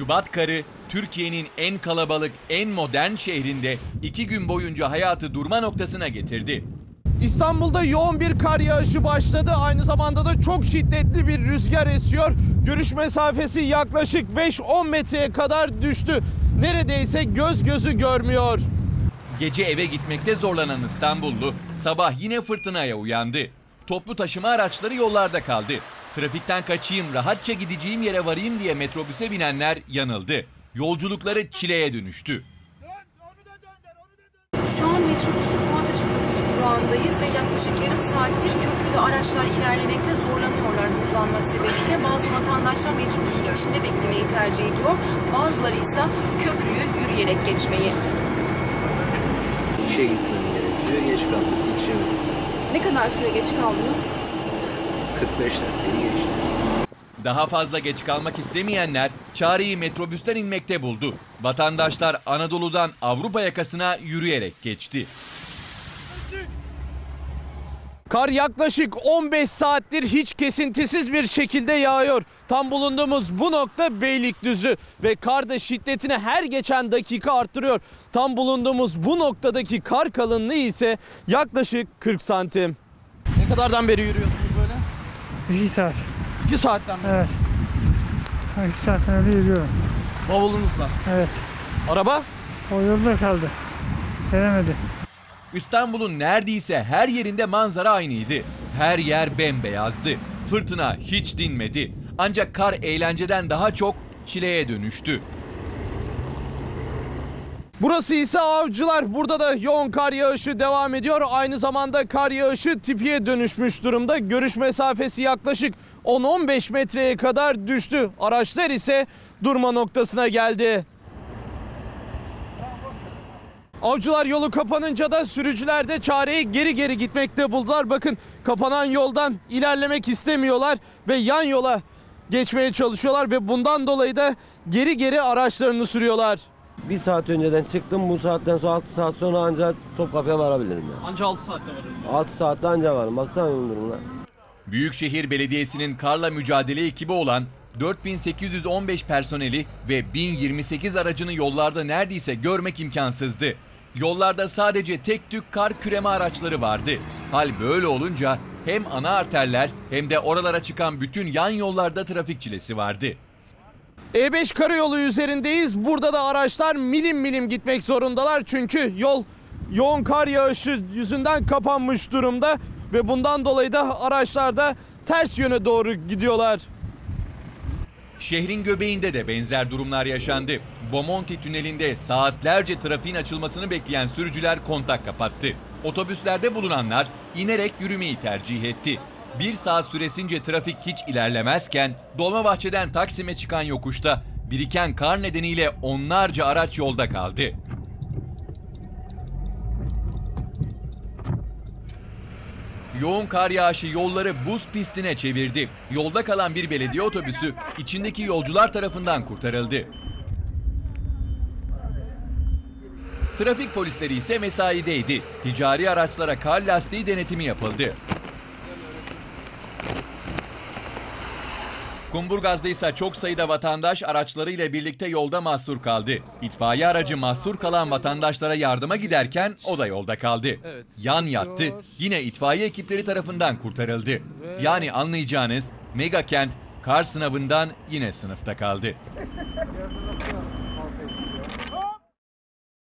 Şubat karı Türkiye'nin en kalabalık, en modern şehrinde iki gün boyunca hayatı durma noktasına getirdi. İstanbul'da yoğun bir kar yağışı başladı. Aynı zamanda da çok şiddetli bir rüzgar esiyor. Görüş mesafesi yaklaşık 5-10 metreye kadar düştü. Neredeyse göz gözü görmüyor. Gece eve gitmekte zorlanan İstanbullu sabah yine fırtınaya uyandı. Toplu taşıma araçları yollarda kaldı. Trafikten kaçayım, rahatça gideceğim yere varayım diye metrobüse binenler yanıldı. Yolculukları çileye dönüştü. Şu an metrobüsün Boğaziçi Köprüsü durağındayız ve yaklaşık yarım saattir köprüde araçlar ilerlemekte zorlanıyorlar buzlanma sebebiyle. Bazı vatandaşlar metrobüsün içinde beklemeyi tercih ediyor. Bazıları ise köprüyü yürüyerek geçmeyi. İşe gitmem gerekiyor. Geç kaldım. Yetişemedim. Ne kadar süre geç kaldınız? 45 dakikayı geçti. Daha fazla geç kalmak istemeyenler çareyi metrobüsten inmekte buldu. Vatandaşlar Anadolu'dan Avrupa yakasına yürüyerek geçti. Kar yaklaşık 15 saattir hiç kesintisiz bir şekilde yağıyor. Tam bulunduğumuz bu nokta Beylikdüzü ve kar da şiddetini her geçen dakika arttırıyor. Tam bulunduğumuz bu noktadaki kar kalınlığı ise yaklaşık 40 santim. Ne kadardan beri yürüyorsunuz 2 saat. 2 saatten beri. Evet. 2 saatten öyle yürüyorum. Bavulunuzla. Evet. Araba? O yolda kaldı. Gelemedi. İstanbul'un neredeyse her yerinde manzara aynıydı. Her yer bembeyazdı. Fırtına hiç dinmedi. Ancak kar eğlenceden daha çok çileye dönüştü. Burası ise Avcılar. Burada da yoğun kar yağışı devam ediyor. Aynı zamanda kar yağışı tipiye dönüşmüş durumda. Görüş mesafesi yaklaşık 10-15 metreye kadar düştü. Araçlar ise durma noktasına geldi. Avcılar yolu kapanınca da sürücüler de çareyi geri geri gitmekte buldular. Bakın kapanan yoldan ilerlemek istemiyorlar ve yan yola geçmeye çalışıyorlar ve bundan dolayı da geri geri araçlarını sürüyorlar. Bir saat önceden çıktım. Bu saatten sonra 6 saat sonra ancak Topkapı'ya varabilirim ya. Anca 6 saatte var. 6 saatte anca varım. Baksana benim durumuna. Büyükşehir Belediyesi'nin karla mücadele ekibi olan 4815 personeli ve 1028 aracını yollarda neredeyse görmek imkansızdı. Yollarda sadece tek tük kar küreme araçları vardı. Hal böyle olunca hem ana arterler hem de oralara çıkan bütün yan yollarda trafik çilesi vardı. E5 karayolu üzerindeyiz. Burada da araçlar milim milim gitmek zorundalar. Çünkü yol yoğun kar yağışı yüzünden kapanmış durumda. Ve bundan dolayı da araçlar da ters yöne doğru gidiyorlar. Şehrin göbeğinde de benzer durumlar yaşandı. Bomonti tünelinde saatlerce trafiğin açılmasını bekleyen sürücüler kontak kapattı. Otobüslerde bulunanlar inerek yürümeyi tercih etti. Bir saat süresince trafik hiç ilerlemezken Dolmabahçe'den Taksim'e çıkan yokuşta biriken kar nedeniyle onlarca araç yolda kaldı. Yoğun kar yağışı yolları buz pistine çevirdi. Yolda kalan bir belediye otobüsü içindeki yolcular tarafından kurtarıldı. Trafik polisleri ise mesaideydi. Ticari araçlara kar lastiği denetimi yapıldı. Kumburgaz'da ise çok sayıda vatandaş araçlarıyla birlikte yolda mahsur kaldı. İtfaiye aracı mahsur kalan vatandaşlara yardıma giderken o da yolda kaldı. Yan yattı. Yine itfaiye ekipleri tarafından kurtarıldı. Yani anlayacağınız mega kent kar sınavından yine sınıfta kaldı.